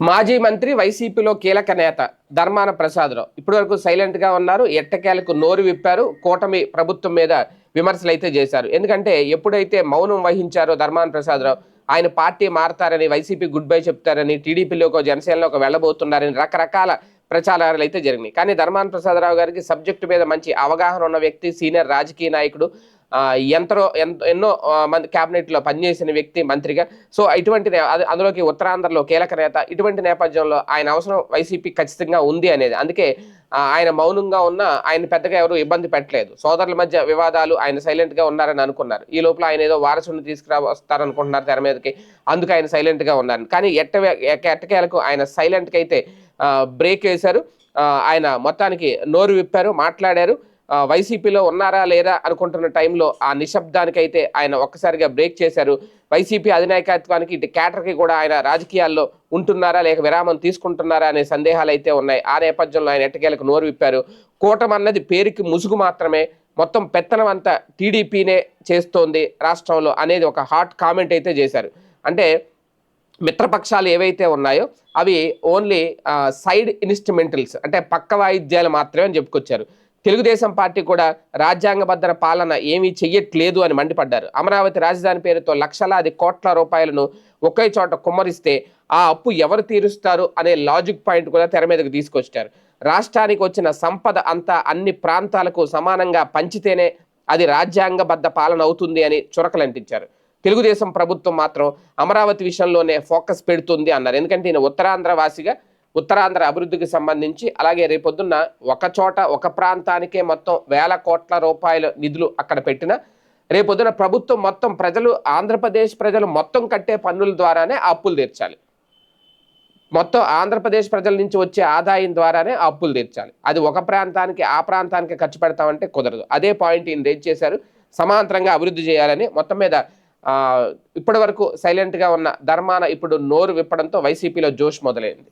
మాజీ మంత్రి వైసీపీలో కీలక నేత ధర్మాన ప్రసాదరావు ఇప్పటివరకు వరకు సైలెంట్గా ఉన్నారు. ఎట్టకేలకు నోరు విప్పారు. కూటమి ప్రభుత్వం మీద విమర్శలు అయితే చేశారు. ఎందుకంటే ఎప్పుడైతే మౌనం వహించారో ధర్మాన ప్రసాదరావు ఆయన పార్టీ మారతారని వైసీపీ గుడ్ బై చెప్తారని టీడీపీలోకి జనసేనలోకి వెళ్ళబోతున్నారని రకరకాల ప్రచారాలు అయితే జరిగినాయి. కానీ ధర్మాన ప్రసాదరావు గారికి సబ్జెక్టు మీద మంచి అవగాహన ఉన్న వ్యక్తి సీనియర్ రాజకీయ నాయకుడు ఎంతరో ఎంత- ఎన్నో మంది క్యాబినెట్లో పనిచేసిన వ్యక్తి మంత్రిగా. సో ఇటువంటి అందులోకి ఉత్తరాంధ్రలో కీలక నేత ఇటువంటి నేపథ్యంలో ఆయన అవసరం వైసీపీ ఖచ్చితంగా ఉంది అనేది. అందుకే ఆయన మౌనంగా ఉన్న ఆయన పెద్దగా ఎవరు ఇబ్బంది పెట్టలేదు. సోదరుల మధ్య వివాదాలు ఆయన సైలెంట్గా ఉన్నారని అనుకున్నారు. ఈ లోపల ఆయన ఏదో వారసుని తీసుకురా వస్తారనుకుంటున్నారు తెర మీదకి. అందుకు ఆయన సైలెంట్గా ఉన్నారు కానీ ఎట్ట ఎట్టకేలకు ఆయన సైలెంట్కి అయితే బ్రేక్ వేశారు. ఆయన మొత్తానికి నోరు విప్పారు మాట్లాడారు. వైసీపీలో ఉన్నారా లేదా అనుకుంటున్న టైంలో ఆ నిశ్శబ్దానికైతే ఆయన ఒక్కసారిగా బ్రేక్ చేశారు. వైసీపీ అధినాయకత్వానికి ఇటు కేటర్కి కూడా ఆయన రాజకీయాల్లో ఉంటున్నారా లేక విరామం తీసుకుంటున్నారా అనే సందేహాలు అయితే ఉన్నాయి. ఆ నేపథ్యంలో ఆయన ఎట్టకేలకు నోరు విప్పారు. కూటమన్నది పేరుకి ముసుగు మాత్రమే. మొత్తం పెత్తనం అంతా టీడీపీనే చేస్తోంది రాష్ట్రంలో అనేది ఒక హాట్ కామెంట్ అయితే చేశారు. అంటే మిత్రపక్షాలు ఏవైతే ఉన్నాయో అవి ఓన్లీ సైడ్ ఇన్స్ట్రుమెంటల్స్ అంటే పక్క వాయిద్యాలు మాత్రమే అని చెప్పుకొచ్చారు. తెలుగుదేశం పార్టీ కూడా రాజ్యాంగబద్ధ పాలన ఏమీ చెయ్యట్లేదు అని మండిపడ్డారు. అమరావతి రాజధాని పేరుతో లక్షలాది కోట్ల రూపాయలను ఒకే చోట కుమ్మరిస్తే ఆ అప్పు ఎవరు తీరుస్తారు అనే లాజిక్ పాయింట్ కూడా తెర మీదకు తీసుకొచ్చారు. రాష్ట్రానికి వచ్చిన సంపద అంతా అన్ని ప్రాంతాలకు సమానంగా పంచితేనే అది రాజ్యాంగబద్ధ పాలన అవుతుంది అని చురకలంటించారు. తెలుగుదేశం ప్రభుత్వం మాత్రం అమరావతి విషయంలోనే ఫోకస్ పెడుతుంది అన్నారు. ఎందుకంటే ఈయన ఉత్తరాంధ్ర వాసిగా ఉత్తరాంధ్ర అభివృద్ధికి సంబంధించి అలాగే రేపొద్దున్న ఒక చోట ఒక ప్రాంతానికే మొత్తం వేల కోట్ల రూపాయల నిధులు అక్కడ పెట్టిన రేపొద్దున ప్రభుత్వం మొత్తం ప్రజలు ఆంధ్రప్రదేశ్ ప్రజలు మొత్తం కట్టే పన్నుల ద్వారానే అప్పులు తీర్చాలి. మొత్తం ఆంధ్రప్రదేశ్ ప్రజల నుంచి వచ్చే ఆదాయం ద్వారానే అప్పులు తీర్చాలి. అది ఒక ప్రాంతానికి ఆ ప్రాంతానికి ఖర్చు పెడతామంటే కుదరదు. అదే పాయింట్ ఈయన రేజ్ చేశారు. సమాంతరంగా అభివృద్ధి చేయాలని మొత్తం మీద ఇప్పటి వరకు సైలెంట్గా ఉన్న ధర్మాన ఇప్పుడు నోరు విప్పడంతో వైసీపీలో జోష్ మొదలైంది.